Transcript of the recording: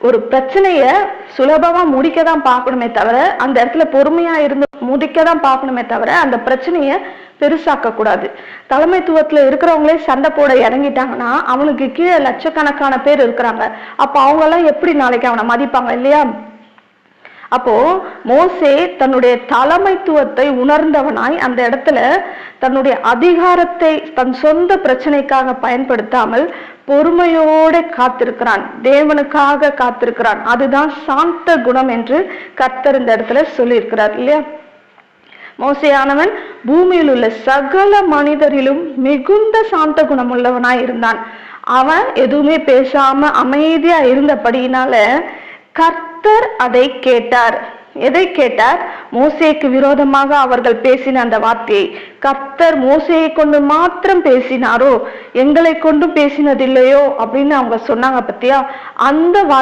ஒரு பிரச்சனைய சுலபமா முடிக்க தான் பார்க்கணுமே தவிர அந்த இடத்துல பொறுமையா இருந்து முடிக்க தான் பார்க்கணுமே தவிர அந்த பிரச்சனைய பெருசாக்க கூடாது தலைமைத்துவத்துல இருக்கிறவங்களே சண்டை போட இறங்கிட்டாங்கன்னா அவனுக்கு கீழே லட்சக்கணக்கான பேர் இருக்கிறாங்க. அப்ப அவங்க எல்லாம் எப்படி நாளைக்கு அவனை மதிப்பாங்க இல்லையா? அப்போ மோசே தன்னுடைய தலைமைத்துவத்தை உணர்ந்தவனாய் அந்த இடத்துல தன்னுடைய அதிகாரத்தை தன் சொந்த பிரச்சனைக்காக பயன்படுத்தாமல் பொறுமையோட காத்திருக்கிறான். தேவனுக்காக காத்திருக்கிறான். அதுதான் சாந்த குணம் என்று கர்த்தர் இந்த இடத்துல சொல்லியிருக்கிறார் இல்லையா? மோசையானவன் பூமியில் உள்ள சகல மனிதரிலும் மிகுந்த சாந்த குணம் உள்ளவனாய் இருந்தான். அவன் எதுவுமே பேசாம அமைதியா இருந்தபடியினால கர்த்தர் அதை கேட்டார். எதை கேட்டார்? மோசேக்கு விரோதமாக அவர்கள் பேசின அந்த வார்த்தையை கர்த்தர் மோசையை கொண்டு மாத்திரம் பேசினாரோ? எங்களை கொண்டும் பேசினதில்லையோ? அப்படின்னு அவங்க சொன்னாங்க பத்தியா? அந்த வார்த்தை